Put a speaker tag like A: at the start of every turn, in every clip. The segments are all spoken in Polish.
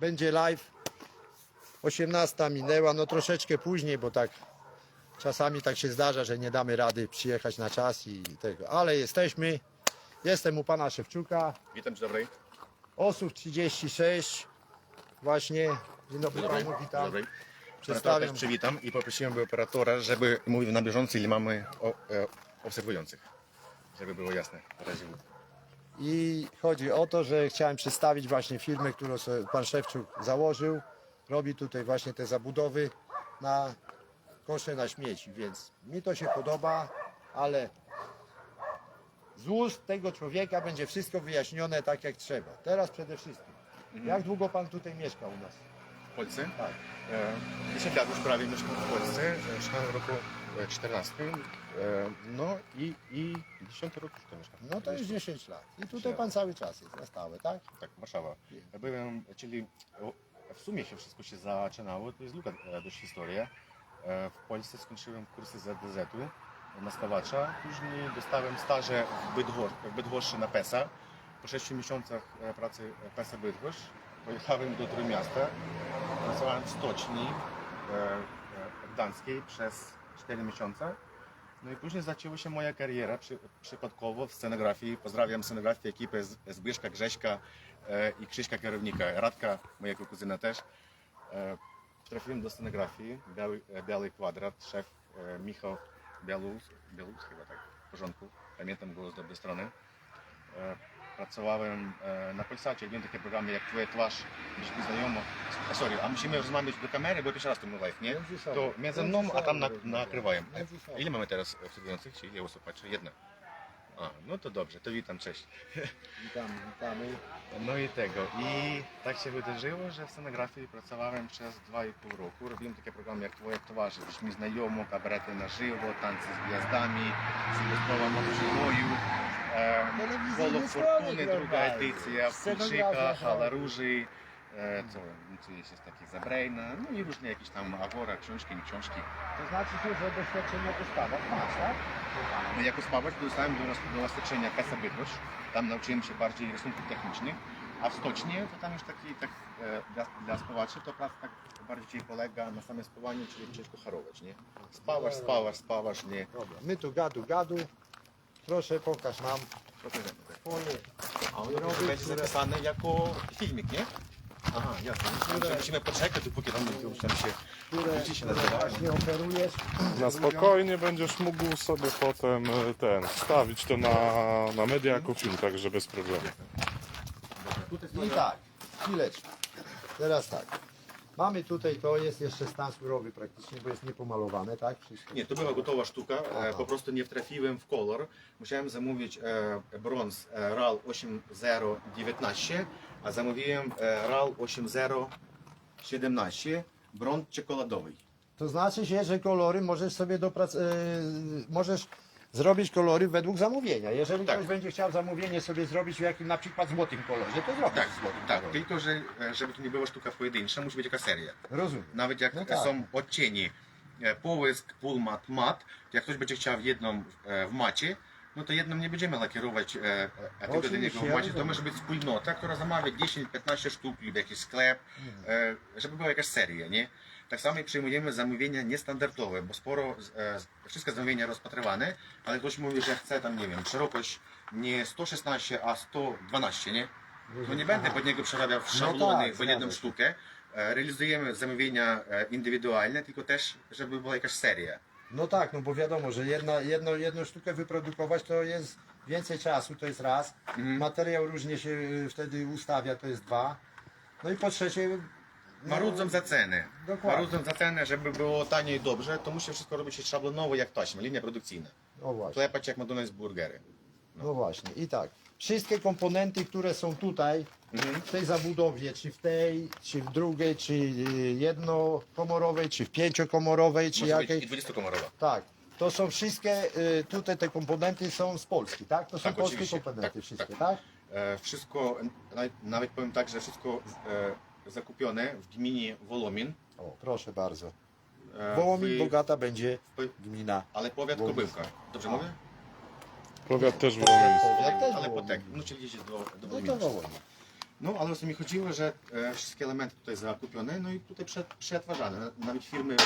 A: będzie live. 18 minęła, no troszeczkę później, bo tak czasami tak się zdarza, że nie damy rady przyjechać na czas i tego, ale jesteśmy. Jestem u pana Szewczuka.
B: Witam, dzień dobry.
A: Osób 36. Właśnie. Dzień dobry
B: Dzień dobry.
A: panu,
B: Dzień
A: witam.
B: dobry.
A: Przedstawiam.
B: Też przywitam i poprosiłem operatora, żeby mówił na bieżąco, ile mamy o, e, obserwujących. Żeby było jasne. Na razie.
A: I chodzi o to, że chciałem przedstawić właśnie firmę, którą pan Szewczuk założył. Robi tutaj właśnie te zabudowy na kosze na śmieci, więc mi to się podoba, ale z ust tego człowieka będzie wszystko wyjaśnione tak jak trzeba. Teraz przede wszystkim. Jak długo pan tutaj mieszka u nas?
B: W Polsce?
A: Tak.
B: E, 10 lat już prawie mieszkam w Polsce. E, Mieszkałem w roku e, 14. E, no i, i 10 rok już tu mieszkam.
A: No to już 10 lat. I tutaj pan cały czas jest na stałe, tak?
B: Tak, Warszawa. Byłem, czyli w sumie się wszystko się zaczynało, to jest długa e, dość historia. E, W Polsce skończyłem kursy ZDZ-u na stawacza, później dostałem staże w, Bydgor, w Bydgoszczy na PESA. Po 6 miesiącach e, pracy PESA Bydgoszcz pojechałem do Trójmiasta, pracowałem w stoczni e, e, gdańskiej przez 4 miesiące. No i później zaczęła się moja kariera przy, przypadkowo w scenografii. Pozdrawiam scenografię ekipy Z- Zbyszka, Grześka e, i Krzyśka kierownika, Radka, mojego kuzyna też. E, trafiłem do scenografii, biały, e, biały kwadrat, szef e, Michał Bialus, Bialus chyba tak, w porządku, pamiętam go z dobrej strony. E, pracowałem e, na Polsacie, wiem takie programy jak Twoja twarz, jeśli mi znajomo. E, sorry, a musimy rozmawiać do kamery, bo pierwszy raz to my live, nie?
A: Między sobą.
B: To między mną, a tam na,
A: Między sobą
B: nakrywają.
A: Między sobą.
B: Ile mamy teraz obserwujących? Czy ja usłuchać? Jedna. A, no to dobrze, to witam, cześć.
A: Witamy, witamy.
B: No i tego. I tak się wydarzyło, że w scenografii pracowałem przez 2,5 roku. Robiłem takie programy jak Twoje twarze, Byś mi znajomo, kabarety na żywo, tańce z gwiazdami, Sylwestrowa Noc Żywoju, e,
A: słonik
B: druga
A: normalny.
B: edycja,
A: Scenografia,
B: Kulczyka, Hala
A: tak.
B: Róży, e, co, co jest, jest takie Zabrejna, no i różne jakieś tam Agora, książki, nie książki.
A: To znaczy, że doświadczenie po stawach masz, tak?
B: No, jako spawacz dostałem do, do nastoczenia Kasa Bydgoszcz. Tam nauczyłem się bardziej rysunków technicznych. A w stocznie to tam już taki, tak e, dla, dla spawaczy to praca tak bardziej polega na samym spawaniu, czyli ciężko harować, nie? Spawasz, spawasz, spawasz, nie?
A: Dobra. My tu gadu, gadu. Proszę, pokaż nam
B: Pokażemy, tak.
A: swoje.
B: A on będzie
A: które-
B: zapisany jako filmik, nie? Aha, jasne. Że musimy poczekać, dopóki tam już tam się
A: które,
B: się
A: które właśnie operujesz.
C: Na spokojnie będziesz mógł sobie potem e, ten wstawić to na, na media jako film, także bez problemu.
A: I tak, chwileczkę. Teraz tak. Mamy tutaj, to jest jeszcze stan surowy praktycznie, bo jest niepomalowane, tak? Wszystko.
B: Nie, to była gotowa sztuka, e, po prostu nie wtrafiłem w kolor. Musiałem zamówić e, brąz e, RAL 8019, a zamówiłem e, RAL 8017, brąz czekoladowy.
A: To znaczy się, że kolory możesz sobie dopracować, możesz zrobić kolory według zamówienia. Jeżeli
B: Tak.
A: ktoś będzie chciał zamówienie sobie zrobić w jakim na przykład złotym kolorze, to zrobisz
B: Tak,
A: w złotym
B: tak,
A: kolorze.
B: tylko że e, żeby to nie była sztuka pojedyncza, musi być jakaś seria.
A: Rozumiem.
B: Nawet jak
A: No tak.
B: są odcienie e, połysk, pulmat, mat, jak ktoś będzie chciał jedną e, w macie, no to jedną nie będziemy lakierować, e, e, a tylko do
A: Oczywiście,
B: niego w
A: ja
B: macie. To
A: rozumiem.
B: może być wspólnota, która zamawia 10-15 sztuk lub jakiś sklep, e, żeby była jakaś seria, nie? Tak samo przyjmujemy zamówienia niestandardowe, bo sporo, e, wszystkie zamówienia rozpatrywane, ale ktoś mówi, że chce tam, nie wiem, szerokość nie 116, a 112, nie? No nie będę pod niego przerabiał w
A: No
B: szablony
A: tak,
B: w jedną
A: zgadza się.
B: sztukę. E, Realizujemy zamówienia e, indywidualne, tylko też, żeby była jakaś seria.
A: No tak, no bo wiadomo, że jedna, jedno, jedną sztukę wyprodukować to jest więcej czasu, to jest raz.
B: Mhm.
A: Materiał różnie się y, wtedy ustawia, to jest dwa. No i po trzecie... No,
B: Marudzą za cenę.
A: Dokładnie.
B: Marudzą za cenę, żeby było taniej i dobrze, to musi wszystko robić się szablonowo jak taśma, linia produkcyjna.
A: No właśnie.
B: Klepać jak McDonald's burgery.
A: No właśnie, i tak. Wszystkie komponenty, które są tutaj,
B: Mhm.
A: w tej zabudowie, czy w tej, czy w drugiej, czy y, jednokomorowej, czy w pięciokomorowej, czy
B: Może być i
A: jakiej.
B: 20-komorowa.
A: Tak. To są wszystkie, y, tutaj te komponenty są z Polski, tak? To są
B: Tak,
A: polskie
B: oczywiście.
A: komponenty
B: Tak,
A: wszystkie,
B: tak.
A: tak?
B: E, Wszystko, nawet, nawet powiem tak, że wszystko e, zakupione w gminie Wolomin.
A: O, proszę bardzo.
B: e,
A: Wołomin
B: w-
A: bogata będzie
B: w-
A: gmina.
B: Ale powiat
A: Wołomińska.
B: Kobyłka. Dobrze mówię?
C: Powiat też wolny.
A: Powiat też
B: Ale
A: Wołomin.
B: potek, no czyli gdzieś do, do
A: No to. Wołomin.
B: No, ale o co mi chodziło, że e, wszystkie elementy tutaj zakupione, no i tutaj prze, przetwarzane. Nawet firmy,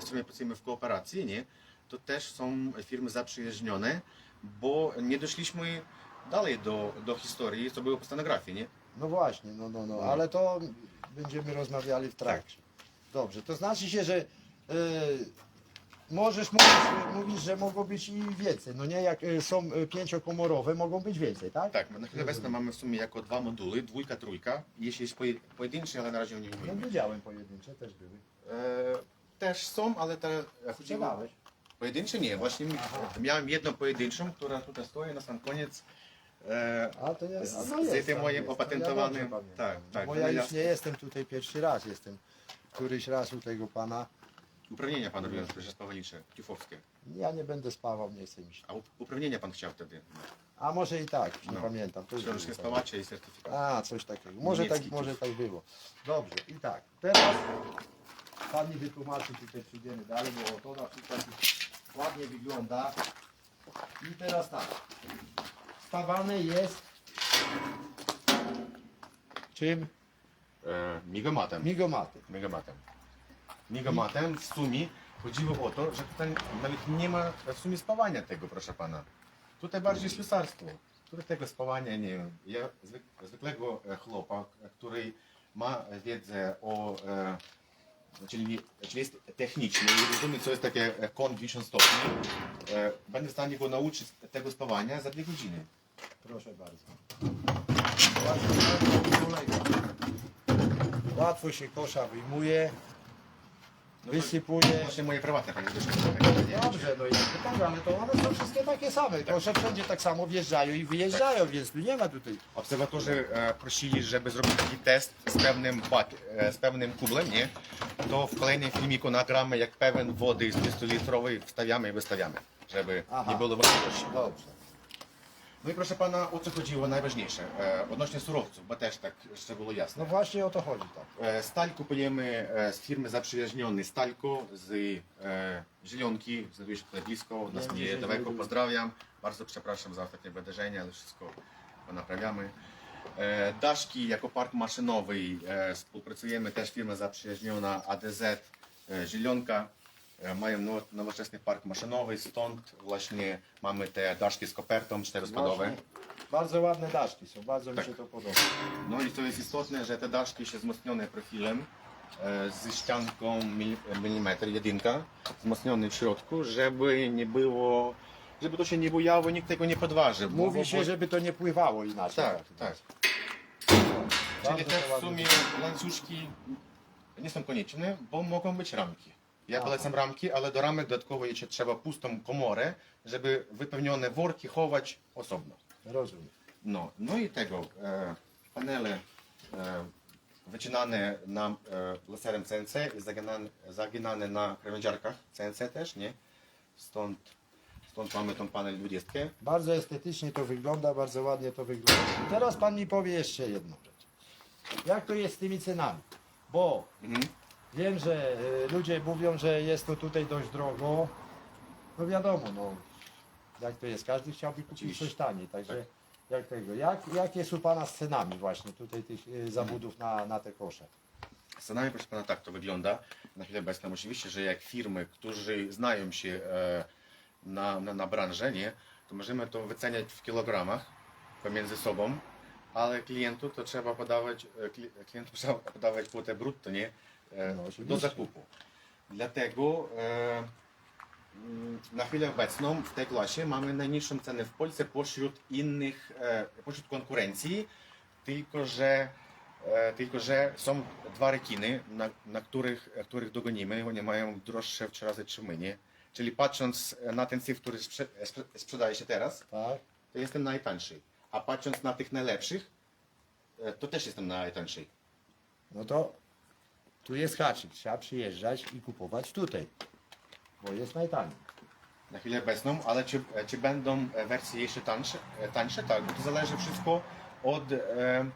B: z którymi pracujemy w kooperacji, nie, to też są firmy zaprzyjaźnione, bo nie doszliśmy dalej do, do historii, co było po scenografii, nie?
A: No właśnie, no, no, no,
B: No.
A: ale to będziemy rozmawiali w trakcie. Dobrze, to znaczy się, że e, możesz mówić, mówić, że mogą być i więcej. No nie, jak e, są e, pięciokomorowe, mogą być więcej, tak?
B: Tak, na chwilę obecną mamy w sumie jako dwa moduły, dwójka, trójka. Jeśli jest poje- pojedyncze, ale na razie o nich nie
A: No
B: mówimy.
A: widziałem pojedyncze, też były.
B: E, też są, ale te.
A: Sprzedałeś?
B: Pojedyncze nie, właśnie
A: Aha.
B: miałem jedną pojedynczą, która tutaj stoi na sam koniec. E,
A: A to ja,
B: Z-
A: a
B: z
A: no jest,
B: tym moim opatentowanym-
A: ja dobrze
B: tak, tak,
A: Bo
B: no
A: ja już nie jestem tutaj pierwszy raz, jestem któryś raz u tego pana.
B: uprawnienia pan robił, proszę spawalicze, kiufowskie.
A: Ja nie będę spawał, nie chcę mi się.
B: A up- uprawnienia pan chciał wtedy.
A: A może i tak, nie
B: No.
A: pamiętam. To już
B: Książkę
A: było.
B: spawacie i certyfikat.
A: A, coś takiego. Może tak, może tak było. Dobrze, i tak. Teraz pan mi wytłumaczy, tutaj przyjdziemy dalej, bo to na przykład ładnie wygląda. I teraz tak. Stawane jest czym?
B: E, migomatem.
A: Migomaty.
B: Migomatem. Migomatem w sumie chodziło o to, że tutaj nawet nie ma w sumie spawania tego, proszę pana. Tutaj bardziej ślusarstwo. Tutaj tego spawania nie wiem. Ja zwyk, zwykłego e, chłopa, e, który ma wiedzę o e, czyli, czyli jest techniczny i rozumie, co jest takie e, kąt 90 stopni, e, będę w stanie go nauczyć tego spawania za dwie godziny.
A: Proszę bardzo. Łatwo. Łatwo się kosza wyjmuje, wysypuje.
B: Właśnie moje prywatne panie doszły.
A: Dobrze, no jakby tak, ale to one są wszystkie takie same. Kosze wszędzie tak samo wjeżdżają i wyjeżdżają, więc tu nie ma tutaj.
B: Obserwatorzy e, prosili, żeby zrobić taki test z pewnym, e, z pewnym kublem, nie? To w kolejnym filmiku nagramy, jak pewien wody z 200-litrowej wstawiamy i wystawiamy, żeby
A: Aha.
B: nie było wątpliwości.
A: Dobrze.
B: No i proszę pana, o co chodziło najważniejsze? E, odnośnie surowców, bo też tak, żeby było jasne.
A: No właśnie o to chodzi tak.
B: E, Stal kupujemy e, z firmy zaprzyjaźnionej Stalko z e, Zielonki, znajduje się tutaj blisko, nas
A: Wiem,
B: nie daleko, pozdrawiam. Bardzo przepraszam za ostatnie wydarzenie, ale wszystko naprawiamy. E, Daszki jako park maszynowy e, współpracujemy też firma zaprzyjaźniona ADZ e, Zielonka. E, Mają now- nowoczesny park maszynowy, stąd właśnie mamy te daszki z kopertą czterospadowe.
A: Bardzo ładne daszki są, bardzo mi
B: Tak.
A: się to podoba.
B: No i to jest istotne, że te daszki się wzmocnione profilem e, z ścianką mil- milimetr jedynka, wzmocniony w środku, żeby nie było, żeby to się nie bujało, nikt tego nie podważy. bo-
A: Mówi
B: bo-
A: się,
B: bo-
A: żeby to nie pływało inaczej.
B: Tak, tak.
A: Bardzo
B: Czyli
A: to
B: te w
A: ładnie
B: sumie łańcuszki nie są konieczne, bo mogą być ramki. Ja
A: Aha.
B: polecam ramki, ale do ramek dodatkowo jeszcze trzeba pustą komorę, żeby wypełnione worki chować osobno.
A: Rozumiem.
B: No, no i tego, e, panele e, wycinane na e, laserem CNC i zaginane, zaginane na krawędziarkach CNC też, nie? Stąd, stąd mamy tą panel 20.
A: Bardzo estetycznie to wygląda, bardzo ładnie to wygląda. I teraz pan mi powie jeszcze jedną rzecz. Jak to jest z tymi cenami? Bo
B: Mhm.
A: Wiem, że y, ludzie mówią, że jest to tutaj dość drogo. No wiadomo, no jak to jest, każdy chciałby kupić
B: Oczywiście.
A: coś taniej, także
B: Tak.
A: jak tego. Jak, jak jest u pana z cenami właśnie tutaj tych y, zabudów na, na te kosze?
B: Z cenami, proszę pana, tak to wygląda. Na chwilę obecną oczywiście, że jak firmy, którzy znają się e, na, na, na branży, nie, to możemy to wyceniać w kilogramach pomiędzy sobą, ale klientu to trzeba podawać, e, kli- klientu trzeba podawać kwotę brutto, nie, e,
A: No, oczywiście.
B: do zakupu. Dlatego e, mm, na chwilę obecną w tej klasie mamy najniższą cenę w Polsce pośród innych, e, pośród konkurencji, tylko że E, tylko, że są dwa rekiny, na, na których, których dogonimy. One mają droższe w trzy razy czy my, nie? Czyli patrząc na ten cyfr, który sprze, sprze, sprzedaje się teraz,
A: Tak?
B: to jestem najtańszy. A patrząc na tych najlepszych, e, to też jestem najtańszy.
A: No to tu jest haczyk. Trzeba przyjeżdżać i kupować tutaj, bo jest najtaniej.
B: Na chwilę obecną, ale czy, e, czy będą e, wersje jeszcze tańsze? E, tańsze? Tak, bo to zależy wszystko od, e,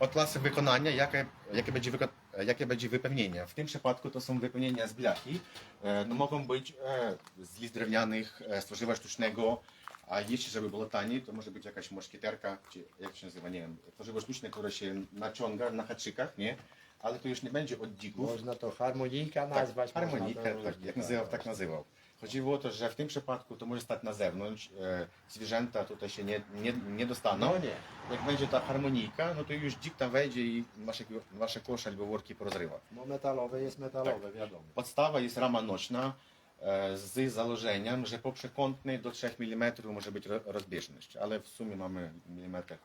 B: od klasy wykonania, jakie, jakie, będzie wyko- e, jakie będzie wypełnienie. W tym przypadku to są wypełnienia z blachy. E, no, mogą być e, z list drewnianych, e, z tworzywa sztucznego, A jeśli żeby było taniej, to może być jakaś moszkieterka, czy jak się nazywa, nie wiem, tworzywo sztuczne, które się naciąga na haczykach, nie? Ale to już nie będzie od dzików.
A: Można to harmonika
B: Tak,
A: nazwać.
B: harmonika,
A: można to
B: tak, jak nazywał, tak nazywał. Chodziło o to, że w tym przypadku to może stać na zewnątrz, e, zwierzęta tutaj się nie, nie, nie dostaną.
A: No nie.
B: Jak będzie ta harmonika, no to już dzik tam wejdzie i wasze, wasze kosze albo worki porozrywa.
A: No metalowe jest metalowe, wiadomo.
B: Podstawa jest rama nośna z założeniem, że po przekątnej do 3 mm może być ro- rozbieżność, ale w sumie mamy milimetr.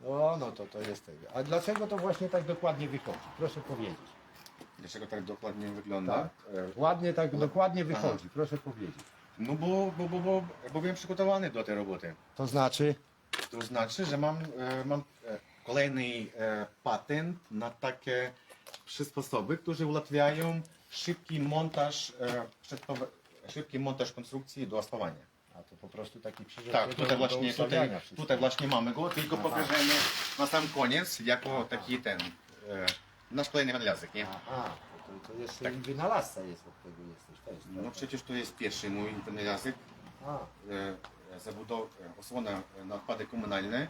A: No, no to to jest tego. A dlaczego to właśnie tak dokładnie wychodzi? Proszę powiedzieć.
B: Dlaczego tak dokładnie wygląda? E,
A: Ładnie tak dokładnie wychodzi, proszę powiedzieć.
B: No bo, bo, bo, bo, bo byłem przygotowany do tej roboty.
A: To znaczy,
B: To znaczy, że mam, e, mam e, kolejny e, patent na takie przysposoby, które ułatwiają szybki montaż, e, przedpowe- szybki montaż konstrukcji do spawania.
A: a to po prostu taki przyrząd.
B: Tak,
A: do-
B: tutaj
A: do
B: właśnie, tutaj,
A: ustawiania wszystkiego.
B: tutaj właśnie mamy go, tylko
A: Aha.
B: pokażemy na sam koniec, jako taki ten, e, nasz kolejny wynalazek, nie?
A: Aha, to, to jest wynalazca jest od tego jesteś też. tak?
B: No przecież to jest pierwszy mój wynalazek,
A: A,
B: e, zabudow, e, osłona na odpady komunalne,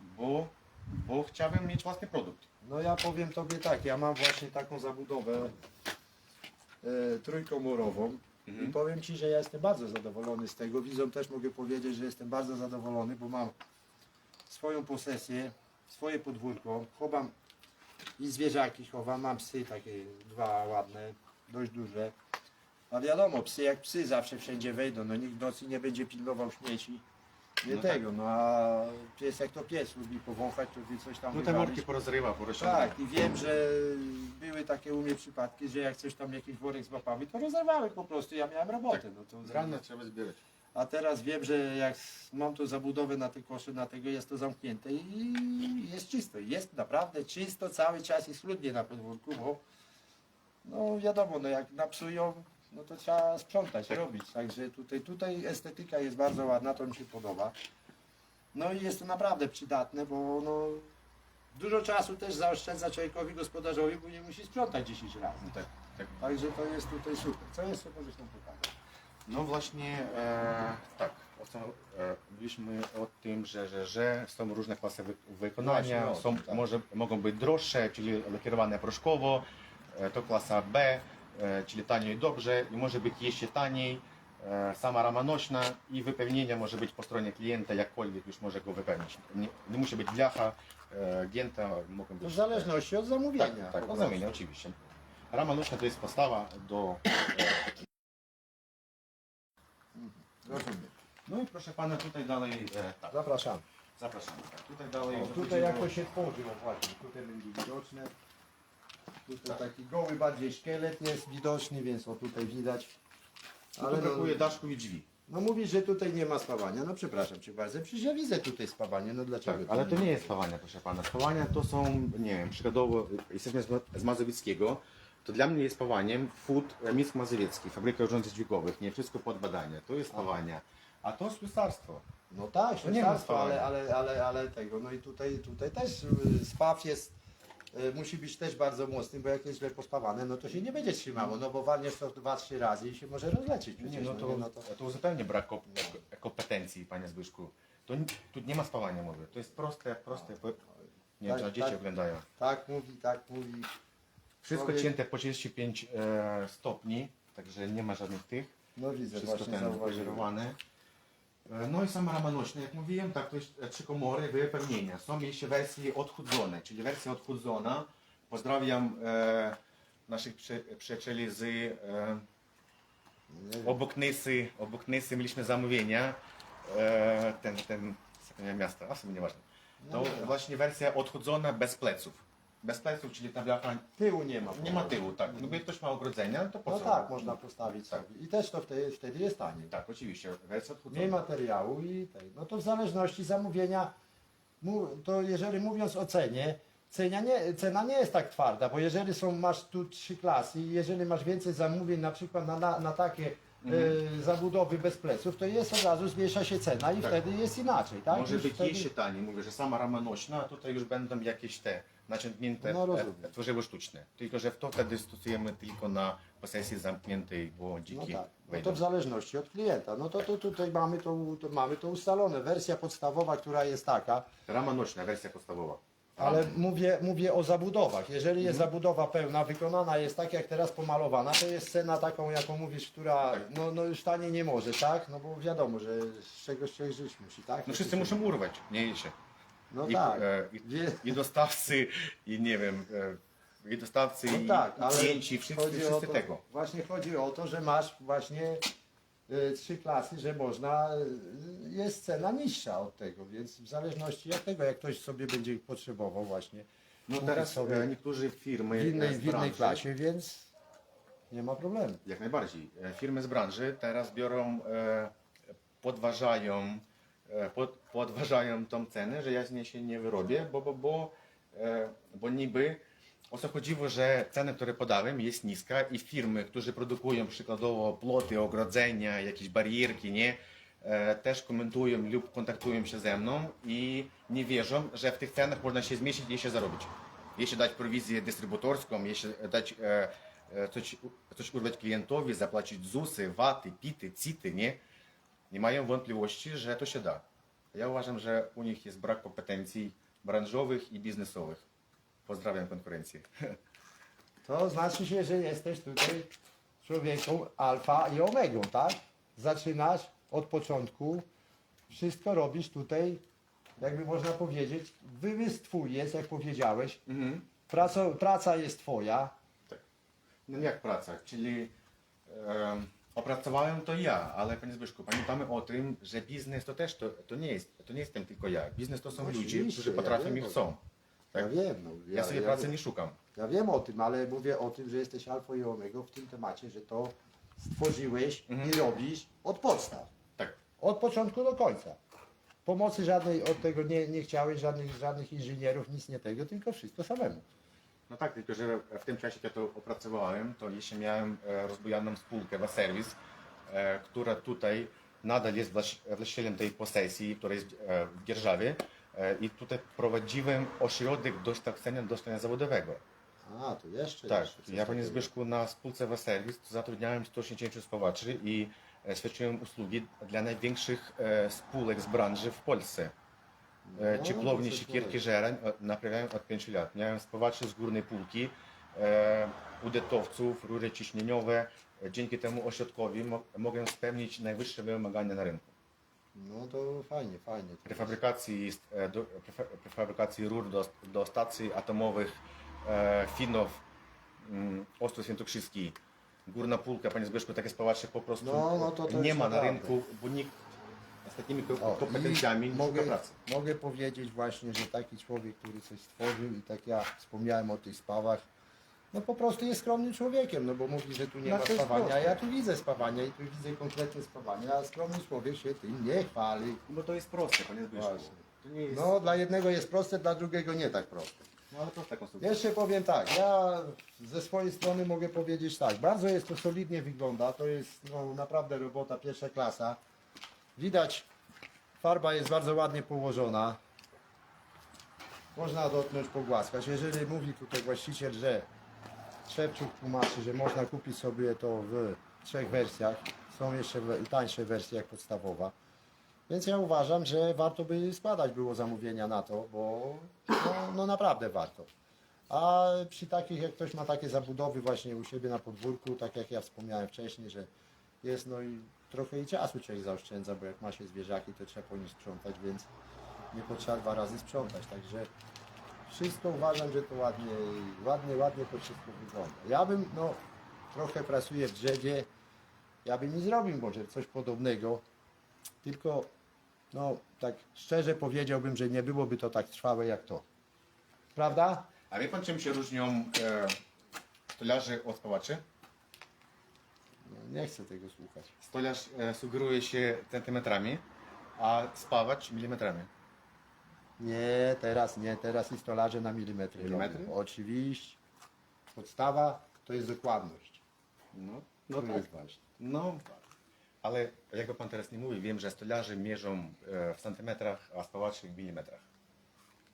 B: bo, bo chciałem mieć własny produkt.
A: no ja powiem tobie tak, ja mam właśnie taką zabudowę e, trójkomorową
B: Mhm.
A: i powiem ci, że ja jestem bardzo zadowolony z tego. Widzom też mogę powiedzieć, że jestem bardzo zadowolony, bo mam swoją posesję, swoje podwórko, chowam i zwierzaki chowam, mam psy takie dwa ładne, dość duże. A wiadomo, psy jak psy zawsze wszędzie wejdą, no nikt w nocy nie będzie pilnował śmieci. Nie
B: No
A: tego, no a pies jak to pies, lubi powąchać, lubi coś tam
B: No te
A: wywalić.
B: worki porozrywa, porozciąga.
A: Tak, i wiem, że były takie u mnie przypadki, że jak coś tam jakiś worek złapałem, to rozerwałem po prostu, ja miałem robotę. No to
B: Z rana trzeba zbierać.
A: A teraz wiem, że jak mam tu zabudowę na te kosze, na tego jest to zamknięte i jest czysto. Jest naprawdę czysto, cały czas jest chludnie na podwórku, bo no wiadomo, no jak napsują, no to trzeba sprzątać, robić. Także tutaj, tutaj estetyka jest bardzo ładna, to mi się podoba. No i jest to naprawdę przydatne, bo no, dużo czasu też zaoszczędza człowiekowi gospodarzowi, bo nie musi sprzątać 10 razy.
B: No tak, tak.
A: Także to jest tutaj super. Co jeszcze możesz nam pokazać?
B: No właśnie, e, tak. O co, e, mówiliśmy o tym, że, że, że są różne klasy wy, wykonania,
A: Właśnie o
B: są,
A: tak.
B: może, mogą być droższe, czyli lakierowane proszkowo, e, to klasa B, czyli taniej i dobrze, i może być jeszcze taniej, e, sama rama nośna i wypełnienie może być po stronie klienta, jakkolwiek już może go wypełnić. Nie, nie musi być blacha, e, gięta, mogą być...
A: w zależności od zamówienia.
B: Tak, tak, od zamienia oczywiście. Rama nośna to jest podstawa do... E,
A: Rozumiem.
B: no i proszę Pana, tutaj dalej... E, tak.
A: Zapraszam.
B: Zapraszamy. Tak, tutaj dalej.
A: O, tutaj jak to się tworzy, o właśnie, tutaj będzie widoczne. Tutaj taki goły bardziej szkielet jest widoczny, więc o tutaj widać.
B: Ale
A: Ale no,
B: brakuje daszków i drzwi.
A: no mówisz, że tutaj nie ma spawania. No przepraszam cię bardzo, przecież ja widzę tutaj spawanie, no dlaczego?
B: Tak, ale to nie jest spawania, proszę pana. Spawania to są, nie wiem, przykładowo, jesteśmy z, Ma- z Mazowieckiego, to dla mnie jest spawaniem food e, Misk Mazowiecki, fabryka urządzeń dźwigowych, nie wszystko pod badanie, to jest spawanie. A to ślusarstwo.
A: No tak,
B: To nie ma
A: ale,
B: spawania.
A: ale, ale, ale tego, no i tutaj, tutaj też y, spaw jest, musi być też bardzo mocny, bo jak jest źle pospawane, no to się nie będzie trzymało, no bo walniesz to dwa, trzy razy i się może rozlecieć przecież.
B: Nie, no to,
A: nie? no to...
B: to zupełnie brak kom- kompetencji, panie Zbyszku. To, tu nie ma spawania, mówię. To jest proste, proste. Nie wiem,
A: Tak,
B: czy na dzieci
A: tak.
B: oglądają.
A: Tak mówi, tak mówi.
B: Wszystko
A: Człowiek-
B: cięte po 35 e, stopni, także nie ma żadnych tych.
A: No widzę,
B: Wszystko
A: właśnie
B: ten
A: zauważyłem.
B: E, No i sama rama nośna, jak mówiłem, tak, to jest e, trzy komory wypełnienia. Są jeszcze wersje odchudzone, czyli wersja odchudzona. Pozdrawiam e, naszych przy, przyjacieli z e, obok Nysy, obok Nysy mieliśmy zamówienia. E, ten, ten, zapomniałem miasta, a sobie nieważne. To
A: No
B: właśnie wersja odchudzona bez pleców. Bez pleców, czyli ta blacha
A: Tyłu nie ma.
B: nie ma tyłu, tak. No, jak ktoś ma ogrodzenia, to po
A: No
B: co?
A: tak, można postawić sobie. I też to wtedy, wtedy jest taniej.
B: Tak, oczywiście, wersja odchudzona.
A: Mniej materiału i tej. No to w zależności zamówienia, mu- to jeżeli mówiąc o cenie, cena nie, cena nie jest tak twarda, bo jeżeli są, masz tu trzy klasy i jeżeli masz więcej zamówień na przykład na, na, na takie e, zabudowy bez pleców, to jest od razu zmniejsza się cena i
B: Tak.
A: wtedy jest inaczej, tak?
B: Może
A: Już
B: być
A: wtedy...
B: jeszcze taniej, mówię, że sama rama nośna, a tutaj już będą jakieś te naciągnięte
A: No, rozumiem.
B: e, tworzywo sztuczne. Tylko, że w to wtedy stosujemy tylko na posesji zamkniętej, bo
A: No
B: dziki
A: tak, no
B: wejdą.
A: to w zależności od klienta. No to, to tutaj mamy to, to, mamy to ustalone. Wersja podstawowa, która jest taka,
B: Rama nośna, wersja podstawowa.
A: ale mówię, mówię o zabudowach. Jeżeli jest zabudowa pełna, wykonana jest tak jak teraz pomalowana, to jest cena taką, jaką mówisz, która no, no już taniej nie może, tak? No bo wiadomo, że z czegoś człowiek żyć musi, tak?
B: No wszyscy muszą urwać, nie się.
A: No
B: I,
A: tak.
B: e, i,
A: Wie-
B: I dostawcy, i nie wiem, e, i dostawcy,
A: No
B: i,
A: tak,
B: i
A: ale
B: klienci, wszyscy,
A: chodzi o
B: wszyscy
A: to,
B: tego.
A: Właśnie chodzi o to, że masz właśnie y, trzy klasy, że można, y, jest cena niższa od tego, więc w zależności od tego, jak ktoś sobie będzie potrzebował właśnie
B: No
A: kupić
B: teraz
A: sobie
B: e, niektóre firmy
A: w innej,
B: e, z
A: w innej
B: branży,
A: klasie, więc nie ma problemu.
B: Jak najbardziej. E, Firmy z branży teraz biorą, e, podważają, e, pod, podważają tą cenę, że ja z niej się nie wyrobię, bo, bo, bo, e, bo niby o co chodziło, że cena, które podałem jest niska i firmy, które produkują przykładowo ploty, ogrodzenia, jakieś barierki, nie, e, też komentują lub kontaktują się ze mną i nie wierzą, że w tych cenach można się zmieścić i jeszcze zarobić. Jeśli dać prowizję dystrybutorską, jeśli dać e, e, coś, coś urwać klientowi, zapłacić ZUSy, waty, pity, city, nie? Nie mają wątpliwości, że to się da. Ja uważam, że u nich jest brak kompetencji branżowych i biznesowych. Pozdrawiam konkurencję.
A: To znaczy się, że jesteś tutaj człowiekiem alfa i omegą, tak? Zaczynasz od początku, wszystko robisz tutaj, jakby można powiedzieć, wymysł twój jest, jak powiedziałeś, praca, praca jest twoja,
B: No jak praca, czyli opracowałem to ja, ale panie Zbyszku, pamiętamy o tym, że biznes to też to, to nie jest, to nie jestem tylko ja. Biznes to są
A: No
B: ludzie, którzy
A: ja
B: potrafią
A: wiem
B: i
A: o
B: chcą.
A: ja
B: Tak?
A: wiem. No,
B: Ja sobie pracy nie szukam.
A: Ja wiem o tym, ale mówię o tym, że jesteś alfą i omegą w tym temacie, że to stworzyłeś
B: Mhm.
A: i robisz od podstaw.
B: Tak.
A: Od początku do końca. Pomocy żadnej od tego nie, nie chciałeś, żadnych, żadnych inżynierów, nic nie tego, tylko wszystko samemu.
B: No tak, tylko że w tym czasie, ja to opracowałem, to jeszcze miałem e, rozbujaną spółkę w serwis, e, która tutaj nadal jest właś- właścicielem tej posesji, która jest e, w Dzierżawie i tutaj prowadziłem ośrodek dokształcenia do szkolenia zawodowego.
A: A, to jeszcze.
B: Tak,
A: jeszcze
B: ja panie. Zbyszku na spółce w serwis zatrudniałem 160 spawaczy i świadczyłem usługi dla największych spółek z branży w Polsce. E,
A: No,
B: Ciepłownie,
A: to
B: siekierki, żerań e, naprawiałem od 5 lat. Miałem spawaczy z górnej półki, e, udytowców, rury ciśnieniowe. E, Dzięki temu ośrodkowi mo mogę spełnić najwyższe wymagania na rynku.
A: No to fajnie, fajnie.
B: Prefabrykacji, jest, e, do, prefa- prefabrykacji rur do, do stacji atomowych e, Finów, mm, Ostrów Świętokrzyski, Górna Półka, panie Zbyszku, takie spawacze po prostu
A: No, no to to
B: nie
A: już
B: ma na
A: naprawdę.
B: rynku, bo nikt z takimi
A: O,
B: kompetencjami
A: i mogę,
B: pracy.
A: mogę powiedzieć właśnie, że taki człowiek, który coś stworzył i tak ja wspomniałem o tych spawach, no po prostu jest skromnym człowiekiem, no bo mówi, że tu nie
B: No
A: ma
B: to jest
A: spawania,
B: proste.
A: ja tu widzę spawania i tu widzę konkretne spawania, a skromny człowiek się tym nie chwali.
B: Bo to jest proste, panie Zbyszku.
A: Właśnie.
B: To nie jest,
A: No dla jednego jest proste, dla drugiego nie tak proste.
B: no ale prosta konstrukcja.
A: Jeszcze powiem tak, ja ze swojej strony mogę powiedzieć tak, bardzo jest to solidnie wygląda, to jest no, naprawdę robota pierwsza klasa. Widać, farba jest bardzo ładnie położona. Można dotknąć, pogłaskać. Jeżeli mówi tutaj właściciel, że Szewczuk tłumaczy, że można kupić sobie to w trzech wersjach, są jeszcze tańsze wersje jak podstawowa. Więc ja uważam, że warto by składać było zamówienia na to, bo no, no naprawdę warto. A przy takich, jak ktoś ma takie zabudowy właśnie u siebie na podwórku, tak jak ja wspomniałem wcześniej, że jest no i trochę i czasu człowiek zaoszczędza, bo jak ma się zwierzaki, to trzeba po nich sprzątać, więc nie potrzeba dwa razy sprzątać. Także wszystko uważam, że to ładnie, ładnie, ładnie to wszystko wygląda. Ja bym, no, trochę pracuję w drzewie, ja bym nie zrobił może coś podobnego, tylko, no, tak szczerze powiedziałbym, że nie byłoby to tak trwałe jak to. Prawda?
B: A wie pan czym się różnią e, stolarze od spawaczy?
A: No, nie chcę tego słuchać.
B: Stolarz e, sugeruje się centymetrami, a spawacz milimetrami.
A: Nie, teraz nie, teraz i stolarze na milimetry.
B: Milimetry?
A: robią. Oczywiście. Podstawa to jest dokładność.
B: No,
A: No to
B: tak.
A: jest ważne.
B: No, ale jakby pan teraz nie mówi, wiem, że stolarze mierzą e, w centymetrach, a spawacze w milimetrach.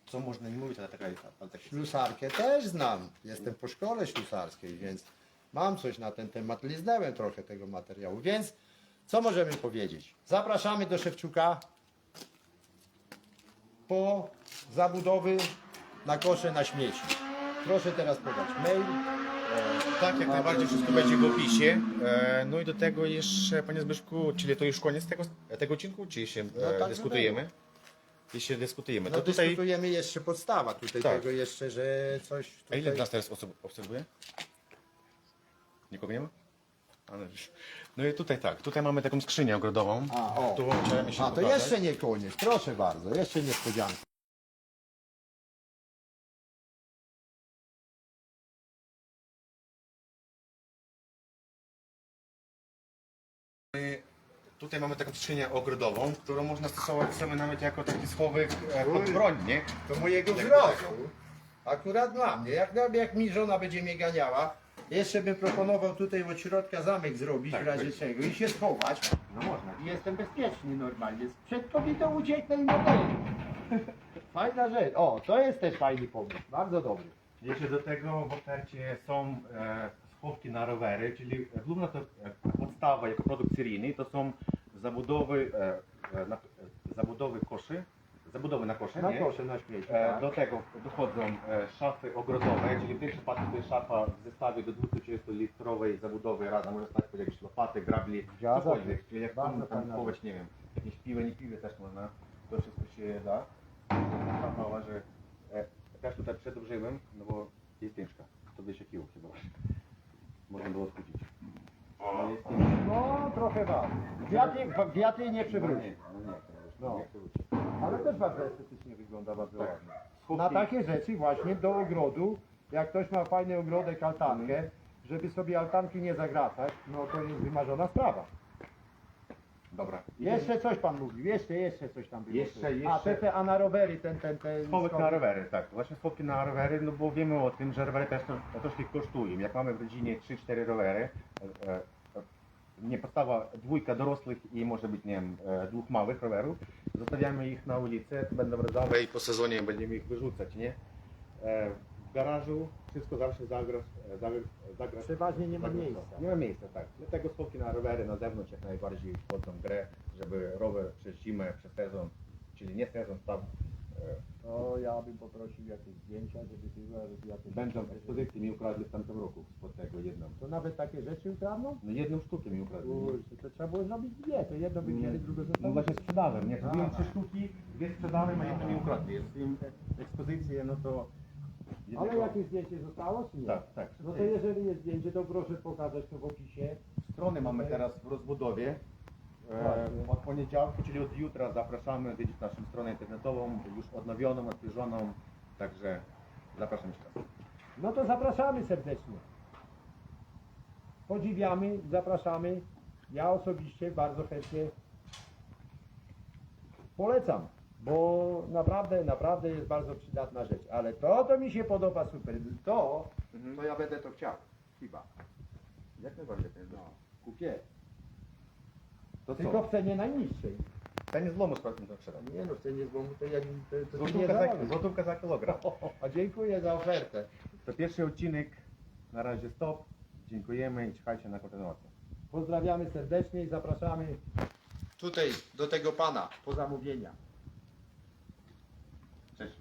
B: co można nie mówić, ale taka, ale tak
A: Ślusarkę też znam. Jestem po szkole ślusarskiej, więc mam coś na ten temat. Liznęłem trochę tego materiału. Więc co możemy powiedzieć? Zapraszamy do Szewczuka po zabudowy na kosze na śmieci. Proszę teraz podać mail.
B: Tak, jak najbardziej wszystko będzie w opisie. E, No i do tego jeszcze, panie Zbyszku, czyli to już koniec tego, tego odcinku, czy jeszcze
A: No
B: e,
A: tak
B: dyskutujemy? Jeszcze dyskutujemy.
A: No
B: to tutaj,
A: dyskutujemy jeszcze podstawa tutaj
B: Tak.
A: tego jeszcze, że coś
B: a
A: tutaj...
B: ile nas teraz osób obserwuje? Nikogo nie ma? A, no. No i tutaj tak, tutaj mamy taką skrzynię ogrodową.
A: A, o.
B: Tu chciałem jeszcze
A: A, to
B: pokazać.
A: jeszcze nie koniec. Proszę bardzo, jeszcze niespodzianka.
B: Tutaj mamy taką skrzynię ogrodową, którą można stosować sobie nawet jako taki schowek e, pod broń, nie?
A: To mojego wzrostu. Akurat dla mnie. Jak, jak mi żona będzie mnie ganiała, jeszcze bym proponował tutaj od środka zamek zrobić
B: Tak,
A: w razie
B: tak.
A: czego i się schować.
B: No można.
A: I jestem bezpieczny normalnie. Przed kobietą ucieknę i na Fajna rzecz. O, to jest też fajny pomysł. Bardzo dobry.
B: Jeszcze do tego w ofercie są e, schowki na rowery, czyli główna to e, podstawa jako produkt seryjny to są zabudowy, e, e, na, e, zabudowy koszy, zabudowy na kosze,
A: Na
B: nie?
A: kosze na śmieci.
B: E,
A: Tak?
B: do tego dochodzą e, szafy ogrodowe, czyli w tym przypadku to jest szafa w zestawie do 230-litrowej zabudowy rada, można stać pod jakieś lopaty, grabli,
A: Zgadza
B: cokolwiek,
A: się.
B: czyli jak
A: Bardzo
B: tam, tam
A: fajna
B: nie wiem, jakieś piwe, nie piwe też można, to wszystko się da. Mała, że e, też tutaj przedłużyłem, no bo jest ciężka, 120 kg chyba. Można było skrócić. No jest.
A: No, trochę wam. Wiatr, wiatr jej nie
B: No
A: przywróci.
B: nie, no nie, to
A: No.
B: już nie przewróci.
A: Ale też bardzo estetycznie wygląda, bardzo
B: Tak.
A: ładnie. Na takie rzeczy właśnie do ogrodu, jak ktoś ma fajny ogrodek, altankę, żeby sobie altanki nie zagracać, no to jest wymarzona sprawa.
B: Dobra.
A: Jeszcze coś pan mówił, jeszcze, jeszcze coś tam było.
B: Jeszcze,
A: A
B: jeszcze.
A: te, te, a na rowery, ten, ten, ten...
B: Schowek- na rowery, tak. Właśnie schowki na rowery, no bo wiemy o tym, że rowery też to- troszkę kosztują. Jak mamy w rodzinie 3-4 rowery, e, e, nie podstawa dwójka dorosłych i może być, nie wiem, e, dwóch małych rowerów, zostawiamy ich na ulicy, będą rodzawe i po sezonie będziemy ich wyrzucać, nie? E, W garażu wszystko zawsze zagrasz, e, zagrasz,
A: Przeważnie nie ma miejsca.
B: Nie ma miejsca, tak. Dlatego schowki na rowery na zewnątrz jak najbardziej wchodzą w grę, żeby rower przez zimę, przez sezon, czyli nie sezon, e,
A: To ja bym poprosił jakieś zdjęcia, żeby była, żeby jakieś...
B: Będą w ekspozycji mi ukradli w tamtym roku spod tego jedną.
A: To nawet takie rzeczy ukradną?
B: No jedną sztukę mi ukradli.
A: Kurczę, to trzeba było zrobić dwie, to jedno by wzięli, drugie
B: No
A: zostawić.
B: właśnie sprzedałem, nie? Zrobiłem trzy sztuki, dwie sprzedałem, a jedną mi ukradli. Jest im ekspozycję, no to...
A: Ale
B: jednego-
A: jakieś zdjęcie zostało, czy nie?
B: Tak, tak.
A: No to jeżeli jest zdjęcie, to proszę pokazać to w opisie.
B: Strony mamy teraz w rozbudowie. Od poniedziałku, czyli od jutra zapraszamy odwiedzić naszą stronę internetową, już odnowioną, odświeżoną. Także zapraszam jeszcze raz.
A: No to zapraszamy serdecznie. Podziwiamy, zapraszamy. Ja osobiście bardzo chętnie polecam, bo naprawdę, naprawdę jest bardzo przydatna rzecz. Ale to, to mi się podoba super. To,
B: Mhm.
A: to ja będę to chciał. Chyba.
B: Jak najbardziej.
A: No, kupię.
B: To
A: Tylko
B: co?
A: w cenie najniższej.
B: Ceny złomu sprawdzimy to trzeba.
A: Nie no, w cenie złomu to jak... To, nie
B: Złotówka za, złotówka za kilogram.
A: A dziękuję za ofertę.
B: To pierwszy odcinek. Na razie stop. Dziękujemy i czekajcie na kontynuację.
A: Pozdrawiamy serdecznie i zapraszamy tutaj do tego pana po zamówienia. Cześć.